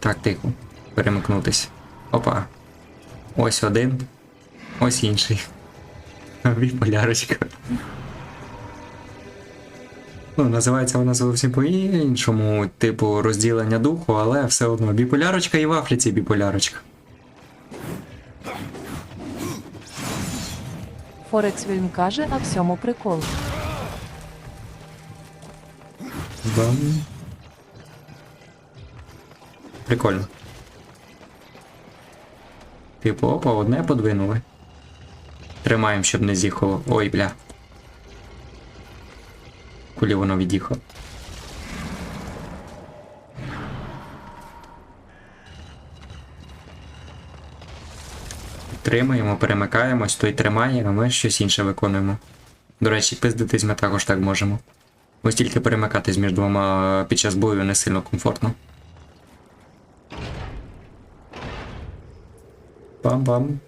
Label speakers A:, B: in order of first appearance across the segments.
A: Так, тихо. Перемикнутись. Опа. Ось один. Ось інший. Біполярочка. Ну, називається вона зовсім по-іншому, типу розділення духу, але все одно біполярочка і в Африці біполярочка.
B: Форекс він каже, а всьому прикол.
A: Бам. Прикольно. Типу, опа, одне подвинули. Тримаємо, щоб не з'їхало. Ой, бля. Кулі воно від'їхало. Тримаємо, перемикаємось, той тримає, а ми щось інше виконуємо. До речі, пиздитись ми також так можемо. Ось тільки перемикатись між двома під час бою не сильно комфортно. Бам-бам.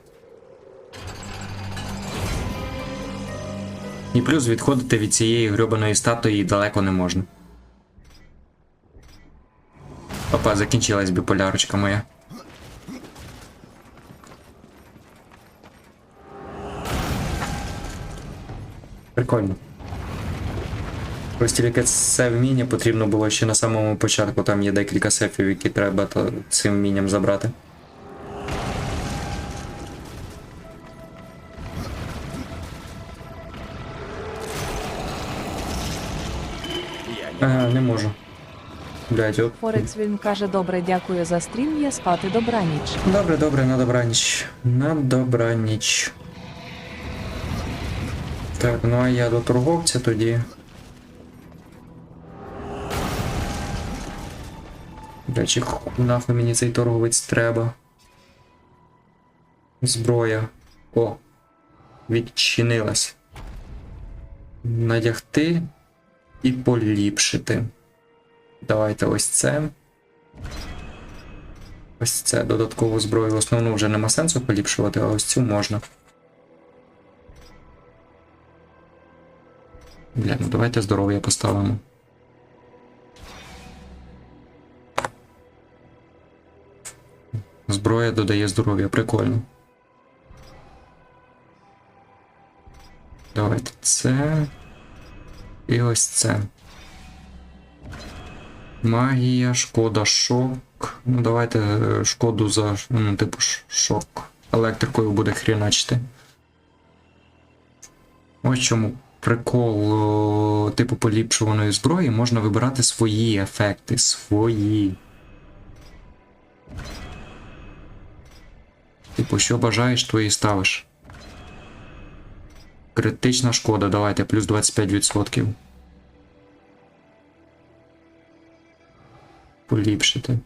A: І плюс відходити від цієї грьобаної статуї далеко не можна. Опа, закінчилась біполярочка моя. Прикольно. Ось тільки це вміння потрібно було ще на самому початку. Там є декілька сефів, які треба цим вмінням забрати. Ага, не можу. Блять, от.
B: Форекс він каже, добре, дякую за стрім, я спати добраніч.
A: Добре, добре, на добраніч. На добраніч. Так, ну а я до торговця тоді. Бля, чи ху- нахуй мені цей торговець треба. Зброя. О. Відчинилась. Надягти і поліпшити. Давайте ось це. Ось це додаткову зброю. Основну вже нема сенсу поліпшувати, а ось цю можна. Бля, ну давайте здоров'я поставимо. Зброя додає здоров'я, прикольно. І ось це. Магія, шкода, шок. Ну, давайте е, шкоду за ну, типу шок. Електрикою буде хріначити. Ось чому прикол типу поліпшуваної зброї можна вибирати свої ефекти. Свої. Типу, що бажаєш, то і ставиш. Критична шкода, давайте, плюс 25%. Поліпшити.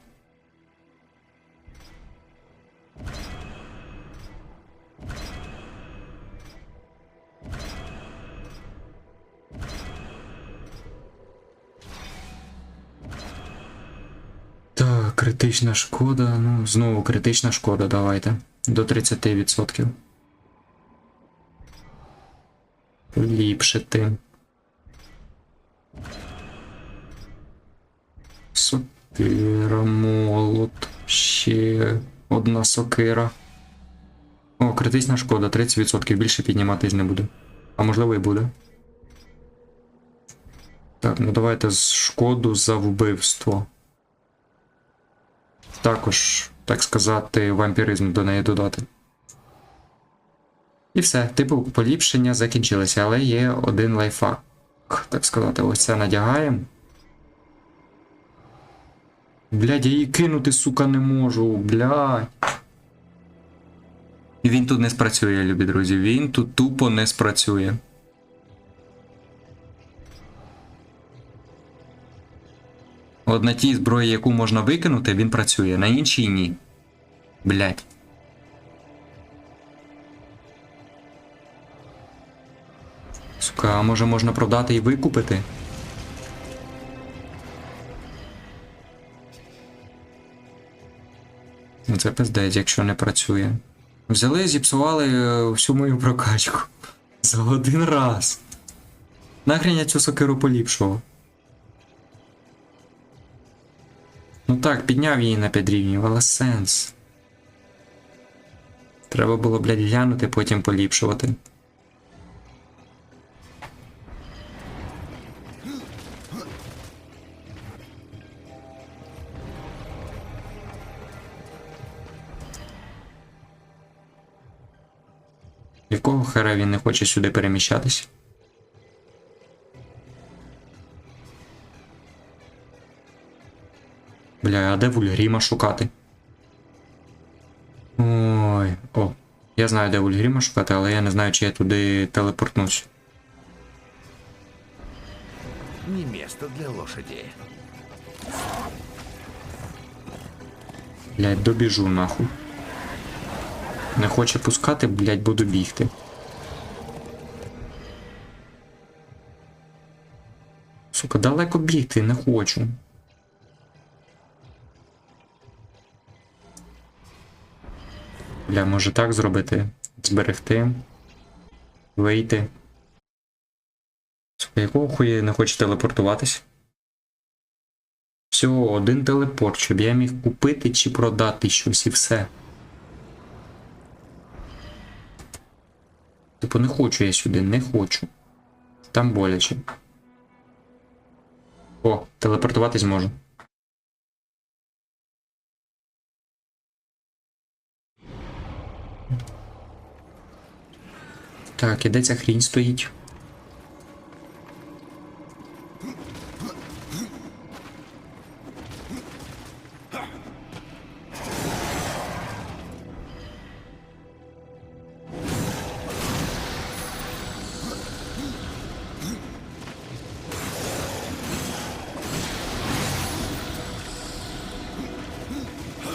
A: Так, критична шкода. Ну, знову критична шкода, давайте. До 30%. Поліпшити. Сокира, молот. Ще одна сокира. О, критична шкода, 30%. Більше підніматись не буде. А можливо і буде. Так, ну давайте шкоду за вбивство. Також, так сказати, вампіризм до неї додати. І все, типу, поліпшення закінчилися, але є один лайфхак. Так сказати, ось це надягаємо. Блядь, я її кинути, сука, не можу, блядь. Він тут не спрацює, любі друзі. Він тут тупо не спрацює. От на тій зброї, яку можна викинути, він працює, на іншій ні. Блять. Сука, а може можна продати і викупити? Ну це пиздець, якщо не працює. Взяли, і зіпсували е, всю мою прокачку. За один раз. Нахрен я цю сокиру поліпшував. Ну так, підняв її на 5 рівнів, але сенс. Треба було, блядь, глянути, потім поліпшувати. Якого він не хоче сюди переміщатись? Бля, а де Вульгріма шукати? Ой, о. Я знаю, де Вульгріма шукати, але я не знаю, чи я туди телепортнусь.
C: Не место для лошади.
A: Блядь, добіжу нахуй. Не хоче пускати, блядь, буду бігти. Сука, далеко бігти, не хочу. Бля, може так зробити? Зберегти. Вийти. Сука, якого хуя не хоче телепортуватись? Всього один телепорт, щоб я міг купити чи продати щось і все. Типу, не хочу я сюди, не хочу. Там боляче. О, телепортуватись можу. Так, і де ця хрінь стоїть?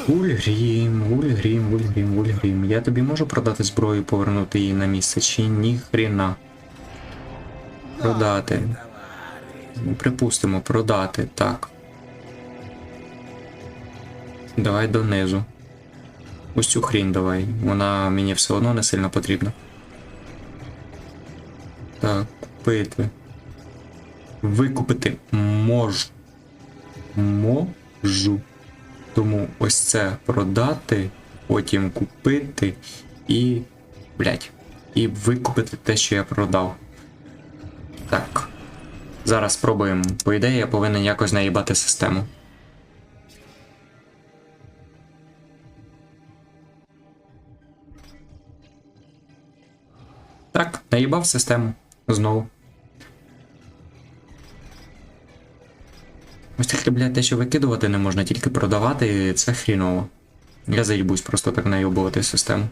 A: Ульгрім, Ульгрім, Ульгрім, Ульгрім. Я тобі можу продати зброю і повернути її на місце, чи ні хрена? Продати. Ну, припустимо, продати, так. Давай донизу. Ось цю хрінь давай. Вона мені все одно не сильно потрібна. Так, купити. Викупити можу. Можу. Тому ось це продати, потім купити і. Блять. І викупити те, що я продав. Так. Зараз спробуємо. По ідеї, я повинен якось наїбати систему. Так, наїбав систему. Знову. Ось таке, блядь, те, що викидувати не можна, тільки продавати, це хріново. Я заїбусь просто так наїбувати систему.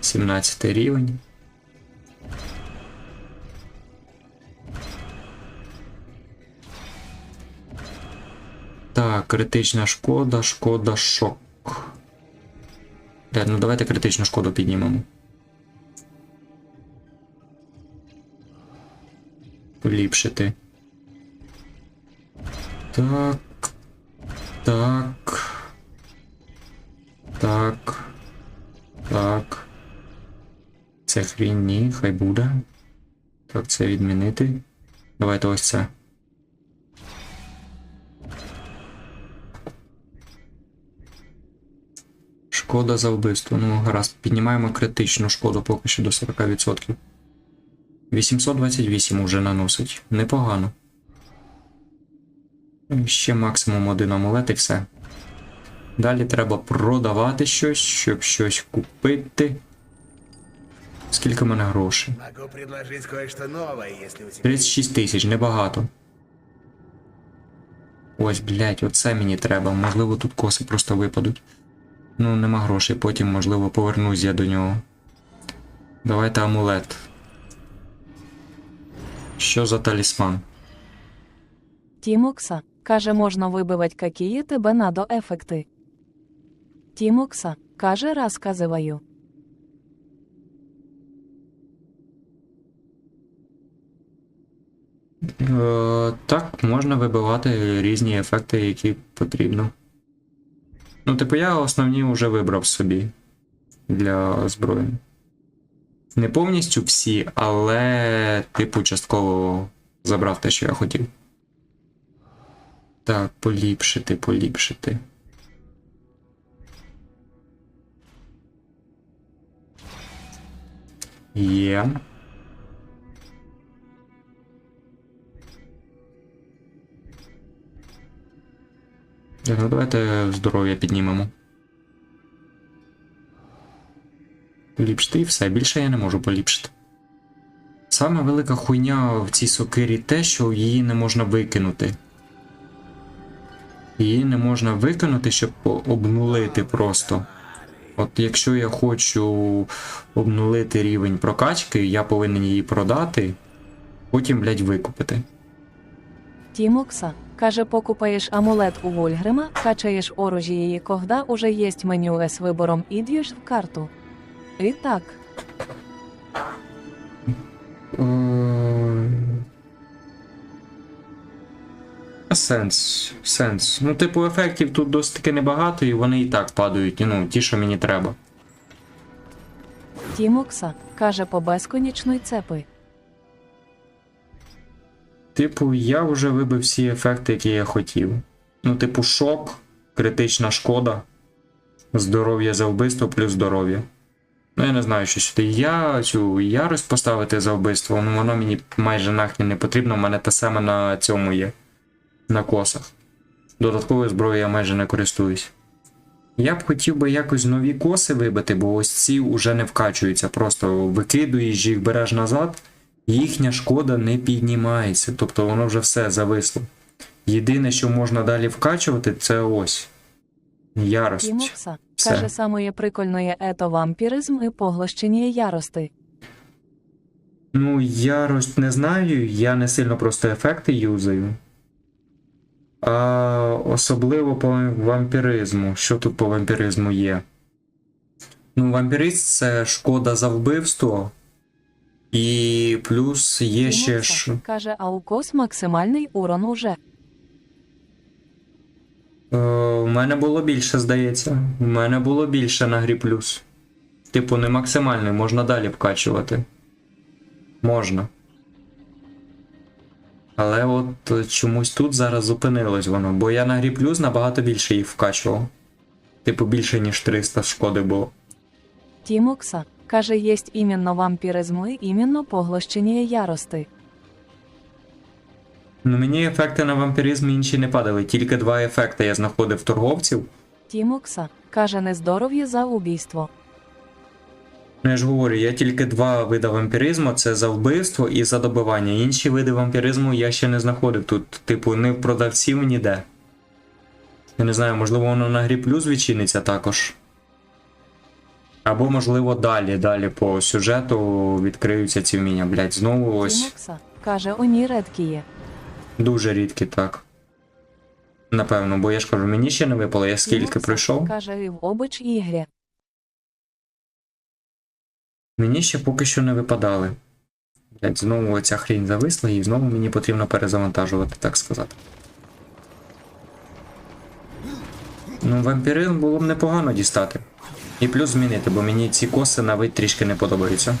A: Сімнадцятий рівень. Так, критична шкода, шкода, шок. Блядь, ну давайте критичну шкоду піднімемо. Поліпшити. Так. Так. Так. Так. Це хрінь ні, хай буде. Так, це відмінити. Давайте ось це. Шкода за вбивство. Ну, гаразд, піднімаємо критичну шкоду поки що до 40%. 828 уже наносить. Непогано. Ще максимум один амулет і все. Далі треба продавати щось, щоб щось купити. Скільки в мене грошей?
C: Могу предложить кое-что новое, если у тебя...
A: 36 тисяч, небагато. Ось, блядь, оце мені треба. Можливо, тут коси просто випадуть. Ну, нема грошей, потім, можливо, повернусь я до нього. Давайте амулет. Що за талісман?
B: Тімокса каже, можна вибивати какие тебе надо ефекти. Тімокса каже, розказываю.
A: Е, так, можна вибивати різні ефекти, які потрібно. Ну, типу, я основні вже вибрав собі для зброї. Не повністю всі, але, типу, частково Забрав те, що я хотів. Так, поліпшити, поліпшити. Є. Так, ну давайте здоров'я піднімемо. Поліпшити і все, більше я не можу поліпшити. Саме велика хуйня в цій сокирі те, що її не можна викинути. Її не можна викинути, щоб обнулити просто. От якщо я хочу обнулити рівень прокачки, я повинен її продати, потім, блядь, викупити.
B: Тімокса каже, покупаєш амулет у Вольгрима, качаєш оружие и когда уже есть меню с выбором идешь в карту. І так,
A: Сенс. Сенс. Ну, типу, ефектів тут досить таки небагато, і вони і так падають. Ну, ті, що мені треба.
B: Тімокса каже по безконечної цепи.
A: Типу, я вже вибив всі ефекти, які я хотів. Ну, типу, шок, критична шкода, здоров'я за вбивство плюс здоров'я. Ну, я не знаю, що сюди. Я цю ярость поставити за вбивство, ну воно мені майже нахрен не потрібно, у мене те саме на цьому є. На косах. Додатковою зброєю я майже не користуюсь. Я б хотів би якось нові коси вибити, бо ось ці вже не вкачуються. Просто викидуєш їх, береш назад, їхня шкода не піднімається. Тобто воно вже все зависло. Єдине, що можна далі вкачувати, це ось. Ярость. Все.
B: каже, самое прикольное ето вампіризм і поглощення ярости.
A: Ну, ярость не знаю, я не сильно просто ефекти юзаю. А особливо по вампіризму. Що тут по вампіризму є? Ну, вампіризм це шкода за вбивство. І плюс є ще ж.
B: каже, а у кос максимальний урон уже.
A: Е, у мене було більше, здається. У мене було більше на грі плюс. Типу, не максимальний, можна далі вкачувати. Можна. Але от е, чомусь тут зараз зупинилось воно, бо я на грі плюс набагато більше їх вкачував. Типу, більше, ніж 300 шкоди було.
B: Тімокса каже, єсть іменно вампіризм і іменно поглощення ярости.
A: Ну мені ефекти на вампіризм інші не падали, тільки два ефекти я знаходив торговців.
B: Тімокса каже, нездоров'я за убійство.
A: Ну, я ж говорю, я тільки два види вампіризму: це за вбивство і за добивання. Інші види вампіризму я ще не знаходив тут, типу, ні в продавців, ніде. Я не знаю, можливо, воно на грі плюс відчиниться також. Або, можливо, далі, далі по сюжету відкриються ці вміння. Блять, знову ось
B: Тімокса каже, оні редкіє.
A: Дуже рідкі так. Напевно, бо я ж кажу, мені ще не випало, я скільки пройшов.
B: Каже, в обич ігрі.
A: Мені ще поки що не випадали. Блять, знову ця хрінь зависла і знову мені потрібно перезавантажувати, так сказати. Ну, вампірин було б непогано дістати. І плюс змінити, бо мені ці коси на вид трішки не подобаються.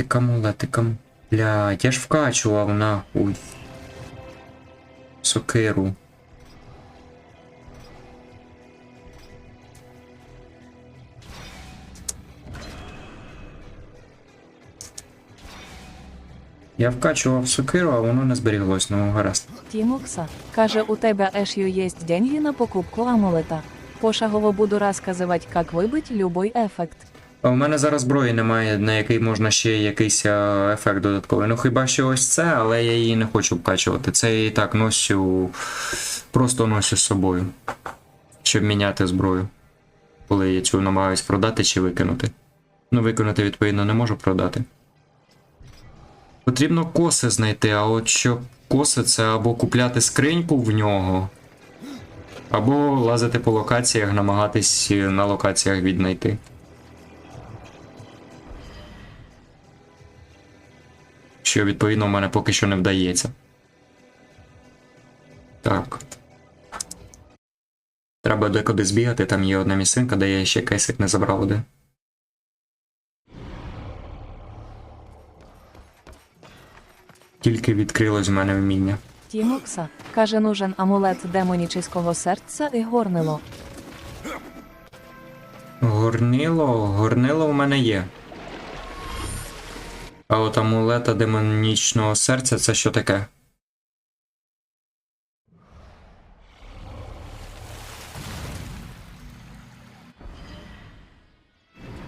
A: Амулети, кам... Блядь, я ж вкачував нахуй. Сокиру. Я вкачував сокиру, а воно не зберіглось, ну гаразд.
B: Тімокса каже, у тебе ешю єсть деньги на покупку амулета. Пошагово буду розказувати, як вибить любой ефект.
A: А у мене зараз зброї немає, на який можна ще якийсь ефект додатковий. Ну хіба що ось це, але я її не хочу вкачувати. Це я і так ношу. Просто ношу з собою. Щоб міняти зброю. Коли я цю намагаюсь продати чи викинути. Ну, викинути, відповідно, не можу продати. Потрібно коси знайти, а от що коси це або купляти скриньку в нього, або лазити по локаціях, намагатись на локаціях віднайти. Що відповідно в мене поки що не вдається. Так. Треба декуди збігати, там є одна місцинка, де я ще кейсик не забрав один. Тільки відкрилось в мене вміння.
B: Тімокса каже, нужен амулет демонічського серця і горнило.
A: Горнило, горнило у мене є. А от амулета демонічного серця це що таке?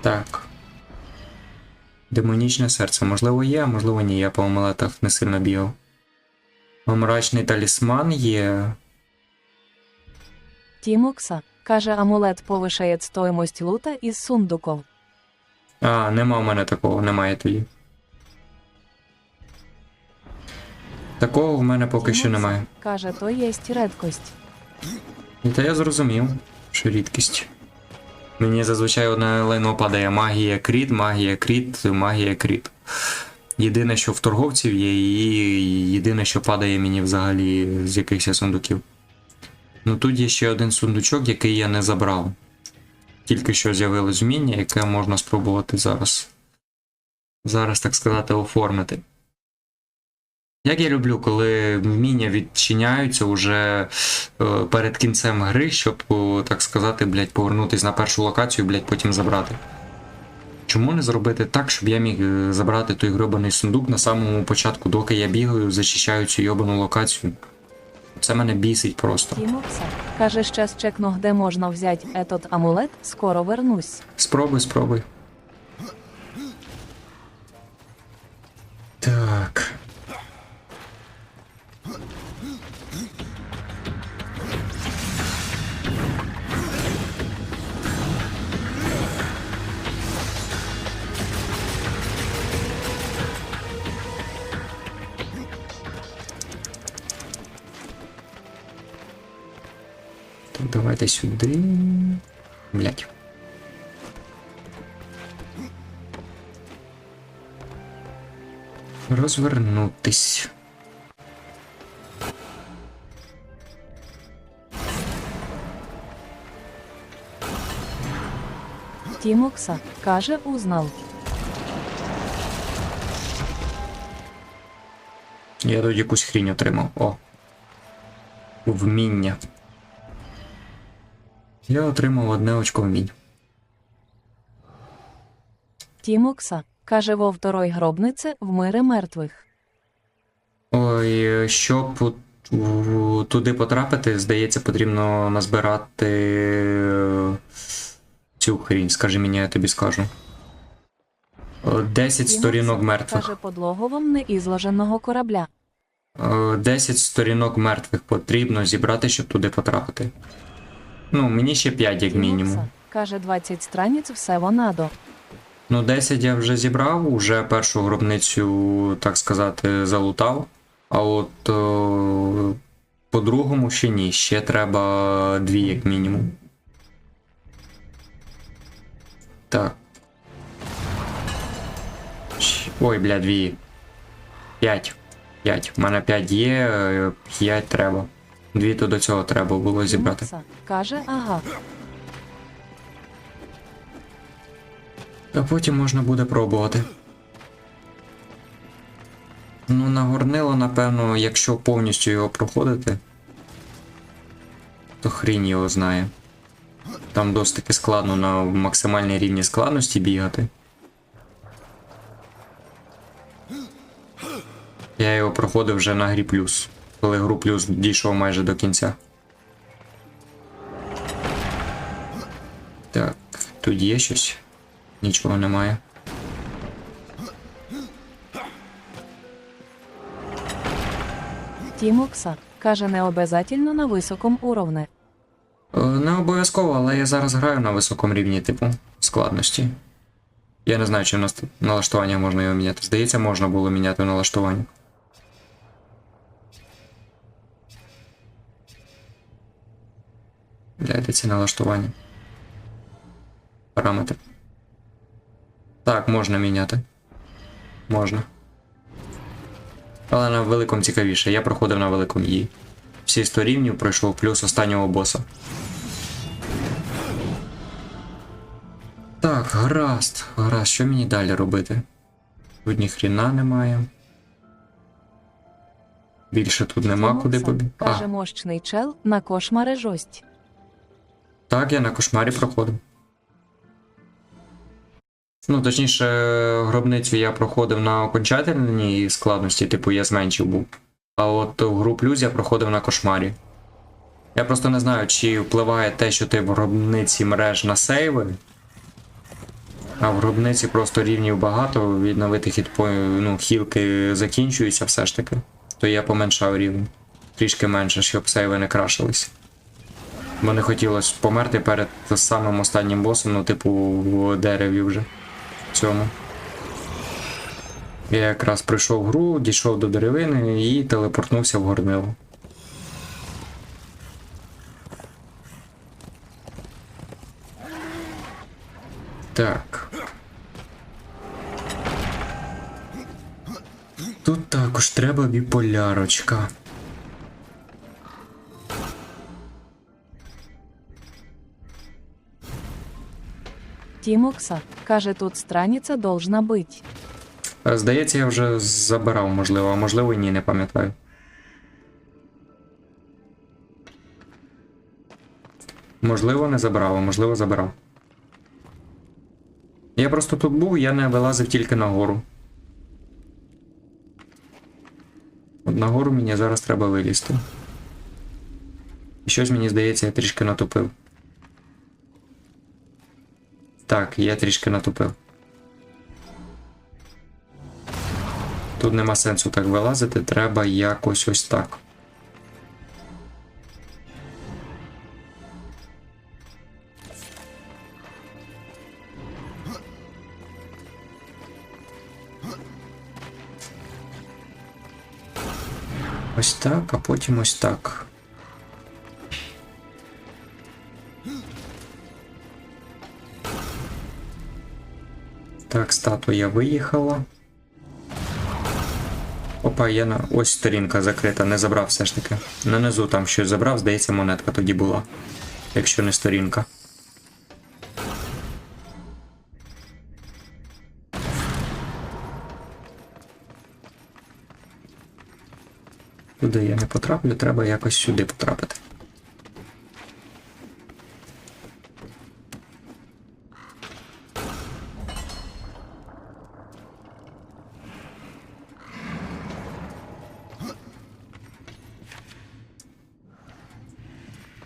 A: Так. Демонічне серце. Можливо, є, а можливо, ні. Я по амулетах не сильно бігав. Мрачний талісман є.
B: Тімокса каже, амулет повишає стоїмость лута із сундуков.
A: А, нема в мене такого, немає тоді. Такого в мене поки що немає.
B: Каже, то єсть редкость.
A: Та я зрозумів, що рідкість. Мені зазвичай одне лайно падає магія кріт, магія кріт, магія кріт. Єдине, що в торговців є, і єдине, що падає мені взагалі з якихось сундуків. Ну тут є ще один сундучок, який я не забрав. Тільки що з'явилось вміння, яке можна спробувати зараз. Зараз, так сказати, оформити. Як я люблю, коли вміння відчиняються уже е, перед кінцем гри, щоб, о, так сказати, блядь, повернутись на першу локацію, блядь, потім забрати. Чому не зробити так, щоб я міг е, забрати той гробаний сундук на самому початку, доки я бігаю, зачищаю цю йобану локацію? Це мене бісить просто.
B: Каже, щас чекну, де можна взяти етот амулет, скоро вернусь.
A: Спробуй, спробуй. Давайте сюди. Блять. Розвернутись.
B: Тімокса каже, узнав.
A: Я тут якусь хрінь отримав. О. Вміння. Я отримав одне очко вмінь.
B: Тімокса каже, во второй гробнице в мири мертвих.
A: Ой, е, щоб туди потрапити, здається, потрібно назбирати е, цю хрінь, скажи мені, я тобі скажу. Е, 10 сторінок мертвих.
B: каже, подлоговом неізложеного корабля.
A: Е, 10 сторінок мертвих потрібно зібрати, щоб туди потрапити. Ну, мені ще 5 як мінімум.
B: Каже, 20 страниць все вонадо.
A: Ну, 10 я вже зібрав, уже першу гробницю, так сказати, залутав. А от о, по другому ще ні, ще треба дві, як мінімум. Так. Ой, бля, дві. П'ять. П'ять. У мене п'ять є, е, п'ять треба. Дві то до цього треба було зібрати.
B: Тімокса каже, ага.
A: А потім можна буде пробувати. Ну, на горнило, напевно, якщо повністю його проходити, то хрінь його знає. Там досить таки складно на максимальній рівні складності бігати. Я його проходив вже на грі плюс, коли гру плюс дійшов майже до кінця. Так, тут є щось. Нічого немає.
B: Тімокса каже, не обязательно на високом уровне.
A: Е, Не обов'язково, але я зараз граю на високому рівні, типу, складності. Я не знаю, чи в нас налаштування можна його міняти. Здається, можна було міняти налаштування. Де ці налаштування? Параметри. Так, можна міняти. Можна. Але на великому цікавіше. Я проходив на великому її. Всі 100 рівнів пройшов плюс останнього боса. Так, гаразд. Гаразд, що мені далі робити? Тут ні хріна немає. Більше тут нема куди побігти.
B: Каже мощний чел на кошмари жость.
A: Так, я на кошмарі проходив. Ну, точніше, гробницю я проходив на окончательній складності, типу я зменшив був. А от гру плюс я проходив на кошмарі. Я просто не знаю, чи впливає те, що ти в гробниці мереж на сейви. А в гробниці просто рівнів багато, відновити хітпо... ну, хілки закінчуються все ж таки. То я поменшав рівень. Трішки менше, щоб сейви не крашились. Бо не хотілося померти перед самим останнім босом, ну, типу, в дереві вже. В цьому. Я якраз пройшов гру, дійшов до деревини і телепортнувся в горнило. Так. Тут також треба біполярочка.
B: Тімокса каже, тут страниця должна бить.
A: Е, Здається, я вже забирав, можливо, а можливо і ні, не пам'ятаю. Можливо, не забирав, а можливо, забирав. Я просто тут був, я не вилазив тільки нагору. От нагору мені зараз треба вилізти. Щось мені здається, я трішки натупив. Так, я трішки натупив. Тут нема сенсу так вилазити, треба якось ось так. Ось так, а потім ось так. Статуя виїхала. Опа, я на. Ось сторінка закрита, не забрав все ж таки. Нанизу там щось забрав, здається, монетка тоді була. Якщо не сторінка. Туди я не потраплю, треба якось сюди потрапити.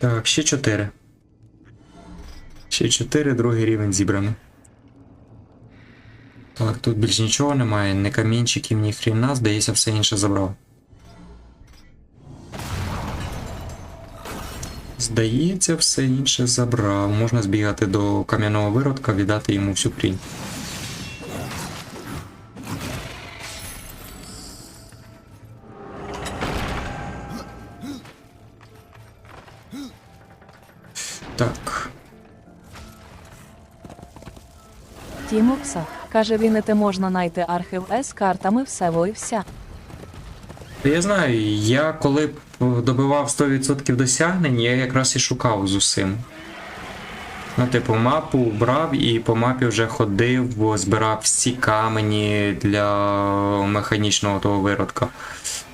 A: Так, ще 4. Ще 4, другий рівень зібрано. Так, тут більш нічого немає, ні камінчиків, ні хріна, здається, все інше забрав. Здається, все інше забрав. Можна збігати до кам'яного виродка, віддати йому всю хрінь.
B: Каже, вінити можна знайти архів з картами всего і вся.
A: Я знаю, я коли б добивав 100% досягнень, я якраз і шукав з усім. Ну, типу, мапу брав і по мапі вже ходив, збирав всі камені для механічного того виродка.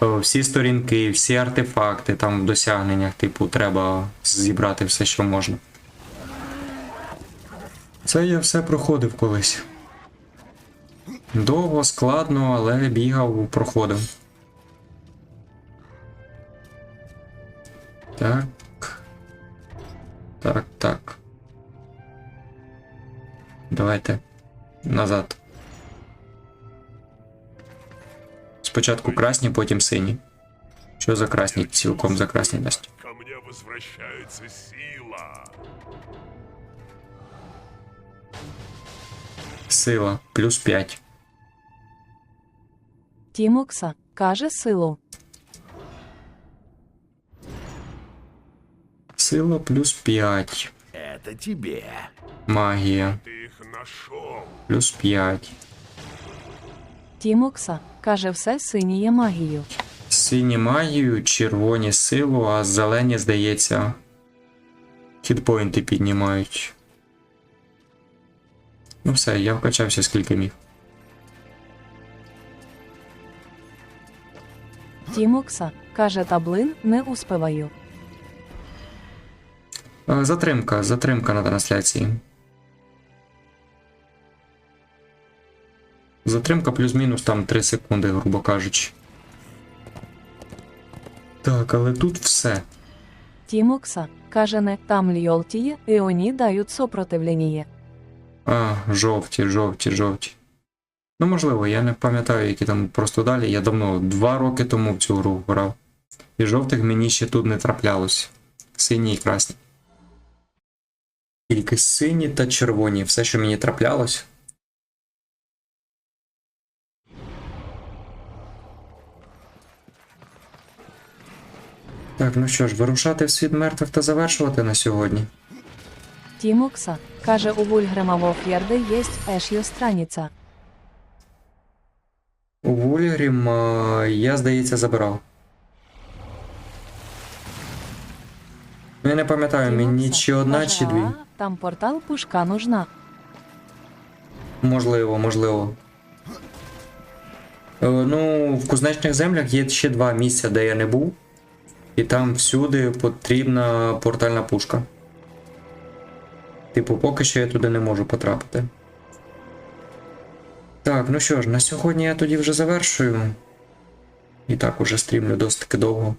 A: Е, Всі сторінки, всі артефакти там в досягненнях, типу, треба зібрати все, що можна. Це я все проходив колись. Довго, складно, але бігав, проходив. Так. Так, так. Давайте. Назад. Спочатку красні, потім сині. Що за красні? Цілком за красні дасть.
D: Ко мне возвращается сила.
A: Сила. Плюс 5.
B: Тімокса каже силу.
A: Сила плюс 5.
C: Это тебе.
A: Магія.
D: Ты их нашел.
A: Плюс 5.
B: Тімокса каже, все синіє магію.
A: Сині магію, червоні силу, а зелені, здається, хітпоінти піднімають. Ну все, я вкачався скільки міг.
B: Тімокса каже, таблин не успеваю.
A: Е, Затримка, затримка на трансляції. Затримка плюс-мінус там 3 секунди, грубо кажучи. Так, але тут все.
B: Тімокса каже, не там льолтіє, і вони дають сопротивлення.
A: А, жовті, жовті, жовті. Ну, можливо, я не пам'ятаю, які там просто далі. Я давно, два роки тому в цю гру грав. І жовтих мені ще тут не траплялось. Сині і красні. Тільки сині та червоні, все, що мені траплялось. Так, ну що ж, вирушати в світ мертвих та завершувати на сьогодні.
B: Тімокса каже, у Вульгрема Воф'єрде єсть ешйо страниця.
A: У Вульгрім е, я, здається, забирав. Ну, я не пам'ятаю, мені чи одна, чи дві.
B: Там портал пушка нужна.
A: Можливо, можливо. Е, Ну, в кузнечних землях є ще два місця, де я не був. І там всюди потрібна портальна пушка. Типу, поки що я туди не можу потрапити. Так, ну що ж, на сьогодні я тоді вже завершую. І так уже стрімлю досить таки довго.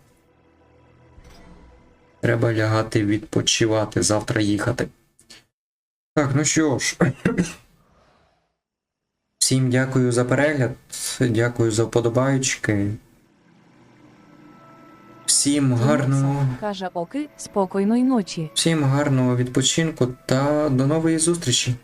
A: Треба лягати відпочивати, завтра їхати. Так, ну що ж. Всім дякую за перегляд, дякую за вподобайки. Всім гарного,
B: каже, оки, спокійної ночі.
A: всім гарного відпочинку та до нової зустрічі.